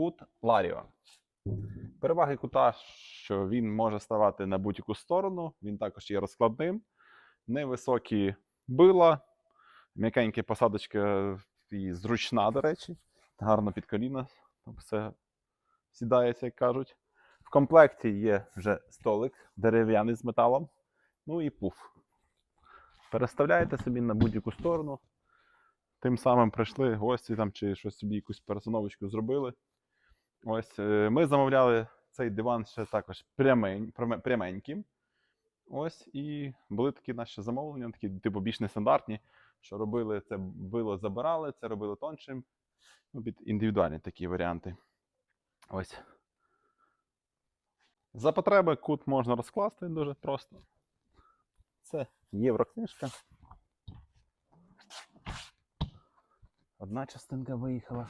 Кут Ларіо. Переваги кута, що він може ставати на будь-яку сторону, він також є розкладним, невисокі била, м'якенька посадочка і зручна, до речі, гарно під коліна, все сідається, як кажуть. В комплекті є вже столик дерев'яний з металом, ну і пуф. Переставляєте собі на будь-яку сторону. Тим самим прийшли гості там чи щось собі якусь пересуновочку зробили. Ось е, ми замовляли цей диван ще також прямень, пряменьким. Ось і були такі наші замовлення, такі, типу, більш нестандартні, що робили це било, забирали, це робили тоншим. Ну, індивідуальні такі варіанти. Ось. За потреби кут можна розкласти дуже просто. Це єврокнижка. Одна частинка виїхала.